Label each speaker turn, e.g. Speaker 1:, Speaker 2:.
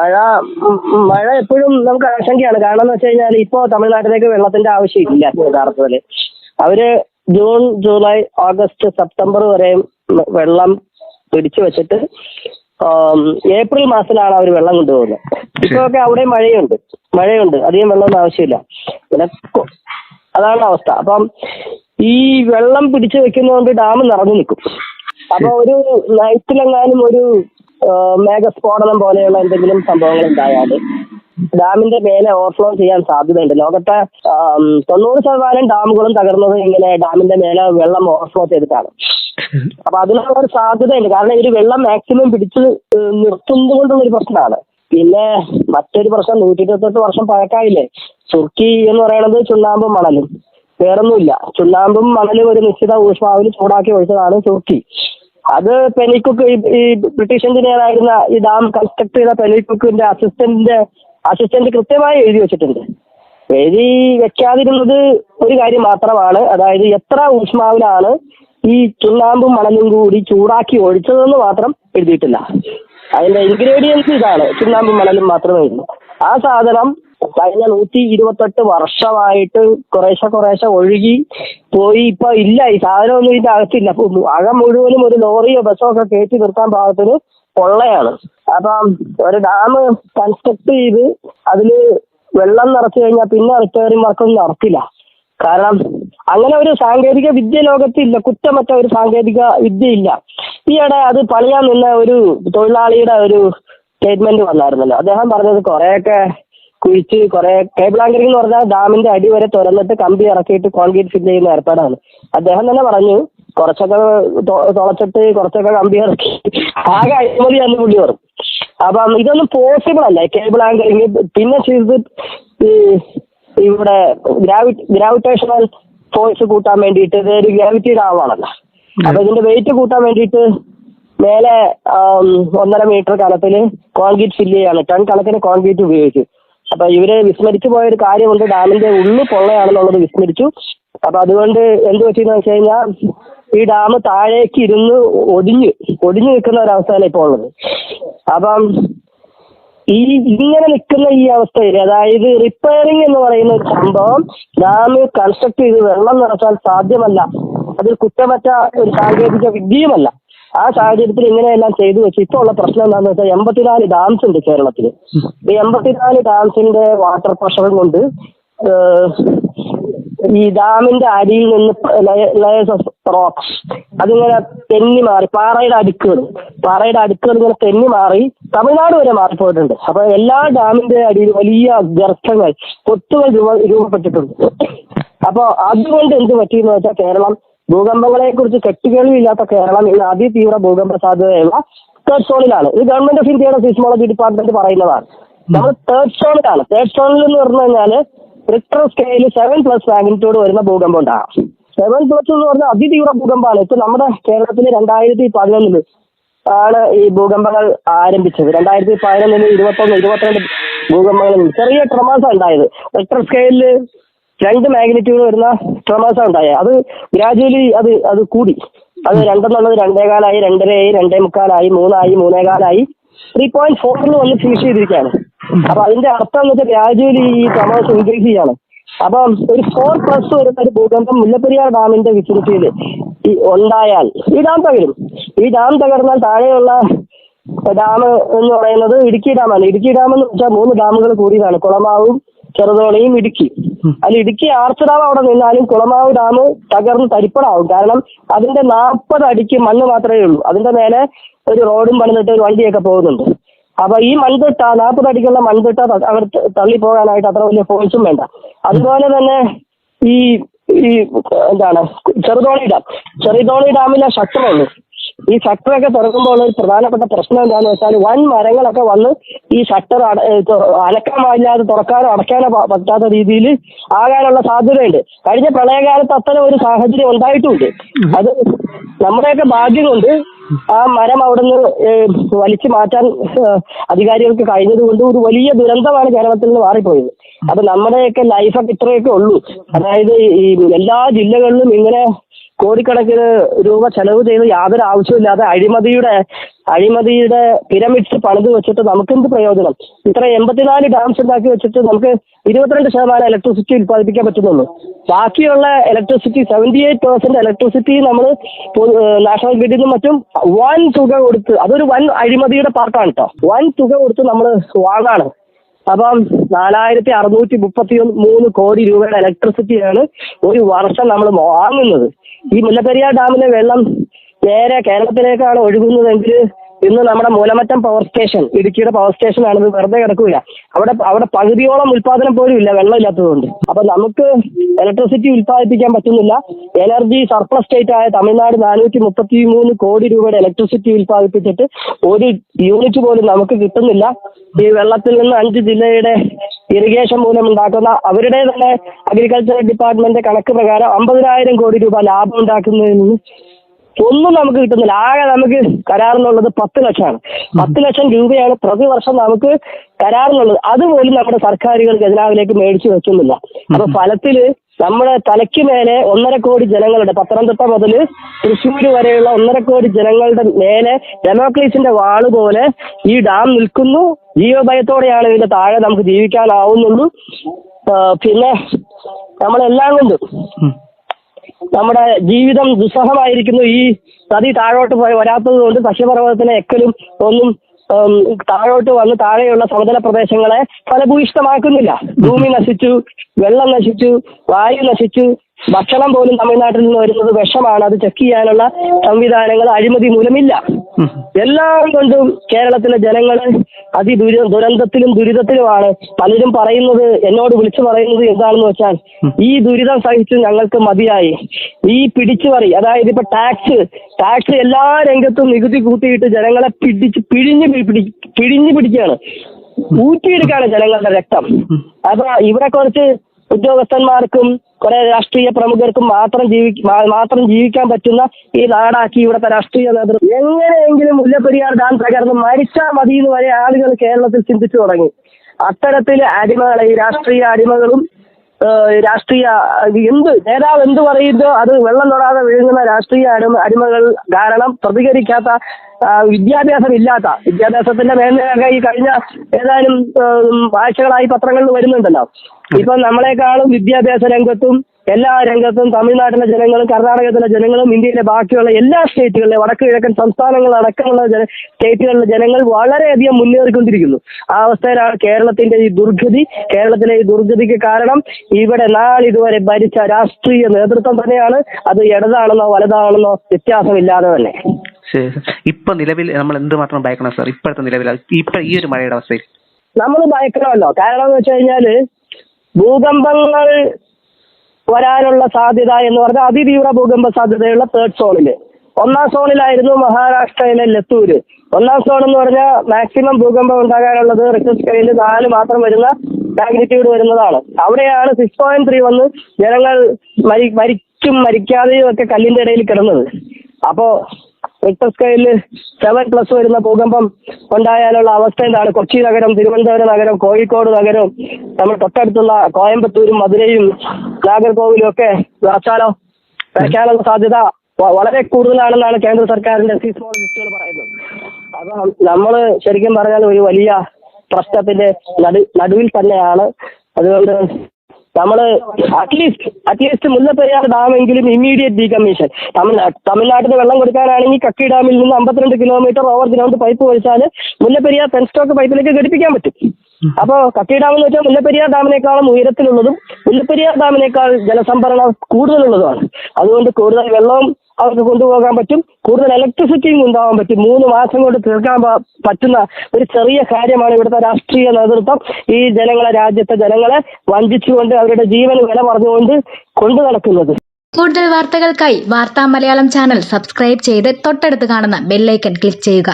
Speaker 1: മഴ മഴ എപ്പോഴും നമുക്ക് ആശങ്കയാണ്. കാരണം എന്ന് വെച്ച് കഴിഞ്ഞാൽ ഇപ്പോ തമിഴ്നാട്ടിലേക്ക് വെള്ളത്തിന്റെ ആവശ്യമില്ല യഥാർത്ഥത്തിൽ. അവർ ജൂൺ ജൂലൈ ഓഗസ്റ്റ് സെപ്റ്റംബർ വരെയും വെള്ളം പിടിച്ചു വെച്ചിട്ട് ഏപ്രിൽ മാസത്തിലാണ് അവർ വെള്ളം കൊണ്ടുപോകുന്നത്. ഇപ്പോഴൊക്കെ അവിടെ മഴയുണ്ട്. മഴയുണ്ട്. അധികം വെള്ളമൊന്നും ആവശ്യമില്ല. പിന്നെ അതാണ് അവസ്ഥ. അപ്പം ഈ വെള്ളം പിടിച്ചു വെക്കുന്നതുകൊണ്ട് ഡാം നിറഞ്ഞു നിൽക്കും. അപ്പൊ ഒരു നൈറ്റിലെങ്ങാനും ഒരു മേഘസ്ഫോടനം പോലെയുള്ള എന്തെങ്കിലും സംഭവങ്ങൾ ഉണ്ടായാൽ ഡാമിന്റെ മേലെ ഓവർഫ്ലോ ചെയ്യാൻ സാധ്യതയുണ്ട്. ലോകത്തെ തൊണ്ണൂറ് ശതമാനം ഡാമുകളും തകർന്നത് ഇങ്ങനെ ഡാമിന്റെ മേലെ വെള്ളം ഓവർഫ്ലോ ചെയ്തിട്ടാണ്. അപ്പൊ അതിനുള്ള ഒരു സാധ്യതയുണ്ട്. കാരണം ഇവർ വെള്ളം മാക്സിമം പിടിച്ച് നിർത്തുന്നത് കൊണ്ടുള്ള ഒരു പ്രശ്നമാണ്. പിന്നെ മറ്റൊരു പ്രശ്നം നൂറ്റി ഇരുപത്തെട്ട് വർഷം പഴക്കായില്ലേ? തുർക്കി എന്ന് പറയുന്നത് ചുണ്ണാമ്പും മണലും. വേറൊന്നുമില്ല. ചുണ്ണാമ്പും മണലും ഒരു നിശ്ചിത ഊഷ്മാവിൽ ചൂടാക്കി ഒഴിച്ചതാണ് തുർക്കി അത് പെനിക്കുക്ക് ഈ ബ്രിട്ടീഷ് എഞ്ചിനീയർ ആയിരുന്ന ഈ ഡാം കൺസ്ട്രക്ട് ചെയ്ത പെനിക്കുക്കിന്റെ അസിസ്റ്റന്റിന്റെ അസിസ്റ്റന്റ് കൃത്യമായി എഴുതി വെച്ചിട്ടുണ്ട്. എഴുതി വെക്കാതിരുന്നത് ഒരു കാര്യം മാത്രമാണ്. അതായത് എത്ര ഊഷ്മാവിലാണ് ഈ ചുണ്ണാമ്പും മണലും കൂടി ചൂടാക്കി ഒഴിച്ചതെന്ന് മാത്രം എഴുതിയിട്ടില്ല. അതിന്റെ ഇൻഗ്രീഡിയൻസ് ഇതാണ് ചുണ്ണാമ്പും മണലും മാത്രമേ ഉള്ളൂ. ആ സാധനം കഴിഞ്ഞ നൂറ്റി ഇരുപത്തെട്ട് വർഷമായിട്ട് കുറേശ്ശെ കുറേശ്ശെ ഒഴുകി പോയി. ഇപ്പൊ ഇല്ല ഈ സാധനമൊന്നും ഇതിന്റെ അകത്തില്ല. അകം മുഴുവനും ഒരു ലോറിയോ ബസ്സോ ഒക്കെ കയറ്റി നിർത്താൻ പാകത്തിന് പൊള്ളയാണ് അപ്പം ഒരു ഡാം കൺസ്ട്രക്ട് ചെയ്ത് അതിൽ വെള്ളം നിറച്ചു കഴിഞ്ഞാൽ പിന്നെ റിപ്പയറിംഗ് വർക്കൊന്നും നടക്കില്ല. കാരണം അങ്ങനെ ഒരു സാങ്കേതിക വിദ്യ ലോകത്തില്ല. കുറ്റമറ്റ ഒരു സാങ്കേതിക വിദ്യ ഇല്ല. ഈയിടെ അത് പണിയാൻ നിന്ന ഒരു തൊഴിലാളിയുടെ ഒരു സ്റ്റേറ്റ്മെന്റ് വന്നായിരുന്നല്ലോ. അദ്ദേഹം പറഞ്ഞത് കുറെയൊക്കെ കുഴിച്ച് കുറെ കേബിൾ ആങ്കറിംഗ് എന്ന് പറഞ്ഞാൽ ഡാമിന്റെ അടി വരെ തുറന്നിട്ട് കമ്പി ഇറക്കിയിട്ട് കോൺക്രീറ്റ് ഫില്ല് ചെയ്യുന്ന ഏർപ്പാടാണ്. അദ്ദേഹം തന്നെ പറഞ്ഞു കുറച്ചൊക്കെ തുളച്ചിട്ട് കുറച്ചൊക്കെ കമ്പി ഇറക്കി ആകെ അഴിമതിയാന്ന് പുള്ളി പറഞ്ഞു. അപ്പം ഇതൊന്നും പോസിബിൾ അല്ല. കേബിൾ ആങ്കറിംഗ് പിന്നെ ചെയ്ത് ഇവിടെ ഗ്രാവി ഗ്രാവിറ്റേഷണൽ ഫോഴ്സ് കൂട്ടാൻ വേണ്ടിയിട്ട് ഇതൊരു ഒരു ഗ്രാവിറ്റി ഡാമാണല്ലോ അപ്പൊ ഇതിന്റെ വെയിറ്റ് കൂട്ടാൻ വേണ്ടിയിട്ട് മേലെ ഒന്നര മീറ്റർ കനത്തിൽ കോൺക്രീറ്റ് ഫില്ല് ചെയ്യാണ്. ടൺ കണക്കിന് കോൺക്രീറ്റ് ഉപയോഗിച്ചു. അപ്പൊ ഇവർ വിസ്മരിച്ചു പോയ ഒരു കാര്യമുണ്ട്. ഡാമിന്റെ ഉള്ളു പൊള്ളയാണെന്നുള്ളത് വിസ്മരിച്ചു. അപ്പൊ അതുകൊണ്ട് എന്ത് പറ്റിയെന്ന് വെച്ച് കഴിഞ്ഞാൽ ഈ ഡാം താഴേക്ക് ഇരുന്ന് ഒടിഞ്ഞ് ഒടിഞ്ഞു നിൽക്കുന്ന ഒരവസ്ഥയാണ് ഇപ്പോൾ ഉള്ളത്. അപ്പം ഈ ഇങ്ങനെ നിൽക്കുന്ന ഈ അവസ്ഥയിൽ അതായത് റിപ്പയറിംഗ് എന്ന് പറയുന്ന ഒരു സംഭവം ഡാം കൺസ്ട്രക്ട് ചെയ്ത് വെള്ളം നിറച്ചാൽ സാധ്യമല്ല. അത് കുറ്റമറ്റ ഒരു സാങ്കേതിക വിദ്യയുമല്ല. ആ സാഹചര്യത്തിൽ ഇങ്ങനെയെല്ലാം ചെയ്തു വെച്ച് ഇപ്പോൾ ഉള്ള പ്രശ്നം എന്താണെന്ന് വെച്ചാൽ എൺപത്തിനാല് ഡാംസ് ഉണ്ട് കേരളത്തിൽ. ഈ എൺപത്തിനാല് ഡാംസിന്റെ വാട്ടർ പ്രഷർ കൊണ്ട് ഈ ഡാമിന്റെ അടിയിൽ നിന്ന് ലേയേഴ്സ് ഓഫ് റോക്സ് അതിങ്ങനെ തെന്നി മാറി പാറയുടെ അടുക്കുകൾ പാറയുടെ അടുക്കുകൾ ഇങ്ങനെ തെന്നി മാറി തമിഴ്നാട് വരെ മാറിപ്പോയിട്ടുണ്ട്. അപ്പൊ എല്ലാ ഡാമിന്റെ അടിയിൽ വലിയ ഗർത്തങ്ങൾ കൊത്തുകൾ രൂപ രൂപപ്പെട്ടിട്ടുണ്ട്. അപ്പൊ അതുകൊണ്ട് എന്ത് പറ്റിയെന്ന് വെച്ചാൽ കേരളം ഭൂകമ്പങ്ങളെ കുറിച്ച് കെട്ടുകേൾവിയില്ലാത്ത കേരളം ഇന്ന് അതിതീവ്ര ഭൂകമ്പ സാധ്യതയുള്ള തേർഡ് സോണിലാണ് ഇത് ഗവൺമെന്റ് ഓഫ് ഇന്ത്യയുടെ സിസ്മോളജി ഡിപ്പാർട്ട്മെന്റ് പറയുന്നതാണ്. നമ്മൾ തേർഡ് സോണിലാണ് തേർഡ് സോണിൽ എന്ന് പറഞ്ഞു കഴിഞ്ഞാൽ Richter scale seven plus magnitude വരുന്ന ഭൂകമ്പം ഉണ്ടാകാം സെവൻ പ്ലസ് എന്ന് പറഞ്ഞാൽ അതിതീവ്ര ഭൂകമ്പമാണ്. ഇപ്പൊ നമ്മുടെ കേരളത്തിൽ രണ്ടായിരത്തി പതിനൊന്നിൽ ആണ് ഈ ഭൂകമ്പങ്ങൾ ആരംഭിച്ചത്. രണ്ടായിരത്തി പതിനൊന്നിൽ ഇരുപത്തൊന്ന് ഇരുപത്തിരണ്ട് ഭൂകമ്പങ്ങളിൽ ചെറിയ ട്രമാസ ഉണ്ടായത്. റിക്ടർ സ്കെയിലിൽ രണ്ട് മാഗ്നിറ്റ്യൂഡ് വരുന്ന ട്രമാസ ഉണ്ടായത് അത് ഗ്രാജുവലി അത് അത് കൂടി. അത് രണ്ടെന്നുള്ളത് രണ്ടേകാലായി രണ്ടരയായി രണ്ടേ മുക്കാലായി മൂന്നായി മൂന്നേകാലായി. ത്രീ പോയിന്റ് ഫോറിൽ വന്ന് ഫിനിഷ് ചെയ്തിരിക്കുകയാണ്. അപ്പൊ അതിന്റെ അർത്ഥം എന്ന് വെച്ചാൽ ഗ്രാജുവലി ഈ ട്രമേഴ്സ് ഇൻക്രീസ് ചെയ്യാണ്. അപ്പൊ ഒരു ഫോർ പ്ലസ് വരുന്ന ഒരു ഭൂകമ്പം മുല്ലപ്പെരിയാർ ഡാമിന്റെ വിസിനിറ്റിയിൽ ഈ ഉണ്ടായാൽ ഈ ഡാം തകരും. ഈ ഡാം തകർന്നാൽ താഴെയുള്ള ഡാം എന്ന് പറയുന്നത് ഇടുക്കി ഡാമാണ്. ഇടുക്കി ഡാം എന്ന് വെച്ചാൽ മൂന്ന് ഡാമുകൾ കൂടിയതാണ്. കുളമാവും ചെറുതോണിയും ഇടുക്കി. അതിൽ ഇടുക്കി ആർച്ച ഡാം അവിടെ നിന്നാലും കുളമാവ് ഡാം തകർന്ന് തരിപ്പണാവും. കാരണം അതിന്റെ നാൽപ്പത് അടിക്ക് മണ്ണ് മാത്രമേ ഉള്ളൂ. അതിന്റെ മേലെ ഒരു റോഡും പണിതിട്ട് ഒരു വണ്ടിയൊക്കെ പോകുന്നുണ്ട്. അപ്പൊ ഈ മൺതിട്ട നാൽപ്പത് അടിക്കുള്ള മൺതിട്ട അവർ തള്ളി പോകാനായിട്ട് അത്ര വലിയ ഫോഴ്സും വേണ്ട. അതുപോലെ തന്നെ ഈ ഈ എന്താണ് ചെറുതോണി ഡാം. ചെറുതോണി ഡാമിലെ ഷട്ടറുള്ളൂ ഈ ഷട്ടറൊക്കെ തുറക്കുമ്പോൾ ഉള്ള ഒരു പ്രധാനപ്പെട്ട പ്രശ്നം എന്താണെന്ന് വെച്ചാൽ വൻ മരങ്ങളൊക്കെ വന്ന് ഈ ഷട്ടർ അലക്കാൻ പാടില്ലാതെ തുറക്കാനോ അടയ്ക്കാനോ പറ്റാത്ത രീതിയിൽ ആകാനുള്ള സാധ്യതയുണ്ട്. കഴിഞ്ഞ പ്രളയകാലത്ത് അത്തരം ഒരു സാഹചര്യം ഉണ്ടായിട്ടുണ്ട്. അത് നമ്മുടെയൊക്കെ ഭാഗ്യം കൊണ്ട് ആ മരം അവിടുന്ന് വലിച്ചു മാറ്റാൻ അധികാരികൾക്ക് കഴിഞ്ഞത് കൊണ്ട് ഒരു വലിയ ദുരന്തമാണ് കേരളത്തിൽ നിന്ന് മാറിപ്പോയത്. അപ്പൊ നമ്മുടെയൊക്കെ ലൈഫൊക്കെ ഇത്രയൊക്കെ ഉള്ളൂ. അതായത് ഈ എല്ലാ ജില്ലകളിലും ഇങ്ങനെ കോടിക്കണക്കിന് രൂപ ചെലവ് ചെയ്ത് യാതൊരു ആവശ്യമില്ലാതെ അഴിമതിയുടെ അഴിമതിയുടെ പിരമിഡ്സ് പണിത് വെച്ചിട്ട് നമുക്കെന്ത് പ്രയോജനം? ഇത്ര എൺപത്തിനാല് ഡാംസ് ഉണ്ടാക്കി വെച്ചിട്ട് നമുക്ക് ഇരുപത്തിരണ്ട് ശതമാനം ഇലക്ട്രിസിറ്റി ഉൽപ്പാദിപ്പിക്കാൻ പറ്റുന്നുള്ളൂ. ബാക്കിയുള്ള electricity seventy eight percent electricity നമ്മൾ നാഷണൽ ഗ്രിഡിൽ നിന്നും മറ്റും വൻ തുക കൊടുത്ത് അതൊരു വൻ അഴിമതിയുടെ പാർട്ടാണ് കേട്ടോ വൻ തുക കൊടുത്ത് നമ്മൾ വാങ്ങാണ്. അപ്പം നാലായിരത്തി അറുന്നൂറ്റി മുപ്പത്തി മൂന്ന് കോടി രൂപയുടെ ഇലക്ട്രിസിറ്റിയാണ് ഒരു വർഷം നമ്മൾ വാങ്ങുന്നത്. ഈ മുല്ലപ്പെരിയാർ ഡാമിലെ വെള്ളം നേരെ കേരളത്തിലേക്കാണ് ഒഴുകുന്നതെങ്കിൽ ഇന്ന് നമ്മുടെ മൂലമറ്റം പവർ സ്റ്റേഷൻ ഇടുക്കിയുടെ പവർ സ്റ്റേഷനാണ് ഇത് വെറുതെ കിടക്കൂല. അവിടെ അവിടെ പകുതിയോളം ഉൽപാദനം പോലും ഇല്ല വെള്ളം ഇല്ലാത്തതുകൊണ്ട് അപ്പൊ നമുക്ക് ഇലക്ട്രിസിറ്റി ഉൽപ്പാദിപ്പിക്കാൻ പറ്റുന്നില്ല. എനർജി സർപ്ലസ് സ്റ്റേറ്റ് ആയ തമിഴ്നാട് നാനൂറ്റി മുപ്പത്തി മൂന്ന് കോടി രൂപയുടെ ഇലക്ട്രിസിറ്റി ഉൽപ്പാദിപ്പിച്ചിട്ട് ഒരു യൂണിറ്റ് പോലും നമുക്ക് കിട്ടുന്നില്ല. ഈ വെള്ളത്തിൽ നിന്ന് അഞ്ച് ജില്ലയുടെ ഇറിഗേഷൻ മൂലം ഉണ്ടാക്കുന്ന അവരുടെ തന്നെ അഗ്രികൾച്ചർ ഡിപ്പാർട്ട്മെന്റ് കണക്ക് പ്രകാരം അമ്പതിനായിരം കോടി രൂപ ലാഭം ഉണ്ടാക്കുന്നതിൽ നിന്ന് ഒന്നും നമുക്ക് കിട്ടുന്നില്ല. ആകെ നമുക്ക് കരാറിനുള്ളത് പത്ത് ലക്ഷമാണ്. പത്ത് ലക്ഷം രൂപയാണ് പ്രതിവർഷം നമുക്ക് കരാറിനുള്ളത്. അതുപോലും നമ്മുടെ സർക്കാരുകൾ ഖജനാവിലേക്ക് മേടിച്ചു വെക്കുന്നില്ല. അപ്പൊ ഫലത്തിൽ നമ്മുടെ തലയ്ക്ക് മേലെ ഒന്നര കോടി ജനങ്ങളുടെ പത്തനംതിട്ട മുതൽ തൃശ്ശൂർ വരെയുള്ള ഒന്നര കോടി ജനങ്ങളുടെ മേലെ ഡെമോക്രീസിന്റെ വാൾ പോലെ ഈ ഡാം നിൽക്കുന്നു. ജീവഭയത്തോടെയാണ് ഇതിന്റെ താഴെ നമുക്ക് ജീവിക്കാനാവുന്നുള്ളൂ. പിന്നെ നമ്മളെല്ലാം കൊണ്ടും നമ്മുടെ ജീവിതം ദുസ്സഹമായിരിക്കുന്നു. ഈ നദി താഴോട്ട് വരാത്തത് കൊണ്ട് സഹ്യപർവതത്തിന് എക്കലും ഒന്നും താഴോട്ട് വന്ന് താഴെയുള്ള സമതല പ്രദേശങ്ങളെ ഫലഭൂയിഷ്ടമാക്കുന്നില്ല ഭൂമി നശിച്ചു വെള്ളം നശിച്ചു വായു നശിച്ചു ഭക്ഷണം പോലും തമിഴ്നാട്ടിൽ നിന്ന് വരുന്നത് വിഷമാണ്. അത് ചെക്ക് ചെയ്യാനുള്ള സംവിധാനങ്ങൾ അഴിമതി മൂലമില്ല. എല്ലാം കൊണ്ടും കേരളത്തിലെ ജനങ്ങൾ അതിദുരി ദുരന്തത്തിലും ദുരിതത്തിലുമാണ്. പലരും പറയുന്നത് എന്നോട് വിളിച്ചു പറയുന്നത് എന്താണെന്ന് വെച്ചാൽ ഈ ദുരിതം സഹിച്ച് ഞങ്ങൾക്ക് മതിയായി. ഈ പിടിച്ചുപറി അതായത് ഇപ്പൊ ടാക്സ് ടാക്സ് എല്ലാ രംഗത്തും നികുതി കൂട്ടിയിട്ട് ജനങ്ങളെ പിടിച്ച് പിഴിഞ്ഞ് പിടിഞ്ഞു പിടി പിഴിഞ്ഞ് പിടിക്കുകയാണ്. ഊറ്റിയെടുക്കുകയാണ് ജനങ്ങളുടെ രക്തം. അപ്പൊ ഇവിടെ കുറച്ച് ഉദ്യോഗസ്ഥന്മാർക്കും കുറെ രാഷ്ട്രീയ പ്രമുഖർക്കും മാത്രം ജീവി മാത്രം ജീവിക്കാൻ പറ്റുന്ന ഈ നാടാക്കി ഇവിടുത്തെ രാഷ്ട്രീയ നേതൃത്വം. എങ്ങനെയെങ്കിലും മുല്ലപ്പെരിയാർ ഡാം തകർന്ന് മരിച്ചാൽ മതി എന്ന് വരെ ആളുകൾ കേരളത്തിൽ ചിന്തിച്ചു തുടങ്ങി. അത്തരത്തിൽ അടിമകളെ ഈ രാഷ്ട്രീയ അടിമകളും രാഷ്ട്രീയ എന്ത് നേതാവ് എന്ത് പറയുന്നോ അത് വെള്ളം തൊടാതെ വിഴുങ്ങുന്ന രാഷ്ട്രീയ അടിമ അടിമകൾ കാരണം പ്രതികരിക്കാത്ത വിദ്യാഭ്യാസം ഇല്ലാത്ത വിദ്യാഭ്യാസത്തിന്റെ മേന്മയൊക്കെ ഈ കഴിഞ്ഞ ഏതാനും ആഴ്ചകളായി പത്രങ്ങളിൽ വരുന്നുണ്ടല്ലോ. ഇപ്പൊ നമ്മളെക്കാളും വിദ്യാഭ്യാസ രംഗത്തും എല്ലാ രംഗത്തും തമിഴ്നാട്ടിലെ ജനങ്ങളും കർണാടകത്തിലെ ജനങ്ങളും ഇന്ത്യയിലെ ബാക്കിയുള്ള എല്ലാ സ്റ്റേറ്റുകളിലെ വടക്ക് കിഴക്കൻ സംസ്ഥാനങ്ങൾ അടക്കമുള്ള ജന സ്റ്റേറ്റുകളിലെ ജനങ്ങൾ വളരെയധികം മുന്നേറിക്കൊണ്ടിരിക്കുന്നു. ആ അവസ്ഥയിലാണ് കേരളത്തിന്റെ ഈ ദുർഗതി. കേരളത്തിലെ ഈ ദുർഗതിക്ക് കാരണം ഇവിടെ നാളിതുവരെ ഭരിച്ച രാഷ്ട്രീയ നേതൃത്വം തന്നെയാണ്. അത് ഇടതാണെന്നോ വലതാണെന്നോ വ്യത്യാസമില്ലാതെ തന്നെ.
Speaker 2: ഇപ്പൊ നിലവിൽ നമ്മൾ എന്തുമാത്രം ഭയക്കണം സാർ ഇപ്പോഴത്തെ നിലവിൽ ഇപ്പൊ ഈ ഒരു മഴയുടെ അവസ്ഥയിൽ?
Speaker 1: നമ്മൾ ഭയക്കണമല്ലോ. കാരണം എന്ന് വെച്ച് കഴിഞ്ഞാൽ ഭൂകമ്പങ്ങൾ വരാനുള്ള സാധ്യത എന്ന് പറഞ്ഞാൽ അതിതീവ്ര ഭൂകമ്പ സാധ്യതയുള്ള തേർഡ് സോണിൽ ഒന്നാം സോണിലായിരുന്നു മഹാരാഷ്ട്രയിലെ ലത്തൂര്. ഒന്നാം സോൺ എന്ന് പറഞ്ഞാൽ മാക്സിമം ഭൂകമ്പം ഉണ്ടാകാനുള്ളത് റിക്ടർ സ്കെയിലിൽ നാല് മാത്രം വരുന്ന മാഗ്നിറ്റ്യൂഡ് വരുന്നതാണ്. അവിടെയാണ് സിക്സ് പോയിന്റ് ത്രീ വന്ന് ജനങ്ങൾ മരി മരിക്കും മരിക്കാതെയും ഒക്കെ കല്ലിന്റെ ഇടയിൽ കിടന്നത്. അപ്പോ റിക്ടർ സ്കെയിലിൽ സെവൻ പ്ലസ് വരുന്ന ഭൂകമ്പം ഉണ്ടായാലുള്ള അവസ്ഥ എന്താണ്? കൊച്ചി നഗരം തിരുവനന്തപുരം നഗരം കോഴിക്കോട് നഗരം നമ്മൾ തൊട്ടടുത്തുള്ള കോയമ്പത്തൂരും മധുരയും നാഗർകോവിലും ഒക്കെ വച്ചാലോ? വയ്ക്കാനുള്ള സാധ്യത വളരെ കൂടുതലാണെന്നാണ് കേന്ദ്ര സർക്കാരിന്റെ സീസ്മോളജിസ്റ്റുകൾ പറയുന്നത്. അപ്പൊ നമ്മൾ ശരിക്കും പറഞ്ഞാൽ ഒരു വലിയ പ്രശ്നത്തിന്റെ നടു നടുവിൽ തന്നെയാണ്. അതുകൊണ്ട് നമ്മൾ at least at least Mullaperiyar ഡാമെങ്കിലും immediate decommission Tamil Nadu തമിഴ്നാട്ടിന് വെള്ളം കൊടുക്കാനാണെങ്കിൽ കക്കി ഡാമിൽ നിന്ന് അമ്പത്തിരണ്ട് കിലോമീറ്റർ ഓവർ ഗ്രൗണ്ട് പൈപ്പ് വലിച്ചാൽ മുല്ലപ്പെരിയാർ പെൻസ്റ്റോക്ക് പൈപ്പിലേക്ക് ഘടിപ്പിക്കാൻ പറ്റും. അപ്പോ കക്കി ഡാം എന്ന് വെച്ചാൽ മുല്ലപ്പെരിയാർ ഡാമിനേക്കാളും ഉയരത്തിലുള്ളതും മുല്ലപ്പെരിയാർ ഡാമിനേക്കാൾ ജലസംഭരണം കൂടുതലുള്ളതുമാണ്. അതുകൊണ്ട് കൂടുതൽ വെള്ളവും അവർക്ക് കൊണ്ടുപോകാൻ പറ്റും. കൂടുതൽ ഇലക്ട്രിസിറ്റിയും ഉണ്ടാവാൻ പറ്റും. മൂന്ന് മാസം കൊണ്ട് തീർക്കാൻ പറ്റുന്ന ഒരു ചെറിയ കാര്യമാണ് ഇവിടുത്തെ രാഷ്ട്രീയ നേതൃത്വം. ഈ ജനങ്ങളെ രാജ്യത്തെ ജനങ്ങളെ വഞ്ചിച്ചുകൊണ്ട് അവരുടെ ജീവന് വില പറഞ്ഞുകൊണ്ട് കൊണ്ടു നടക്കുന്നത്.
Speaker 3: കൂടുതൽ വാർത്തകൾക്കായി വാർത്താ മലയാളം ചാനൽ സബ്സ്ക്രൈബ് ചെയ്ത് തൊട്ടടുത്ത് കാണുന്ന ബെല്ലൈക്കൺ ക്ലിക്ക് ചെയ്യുക.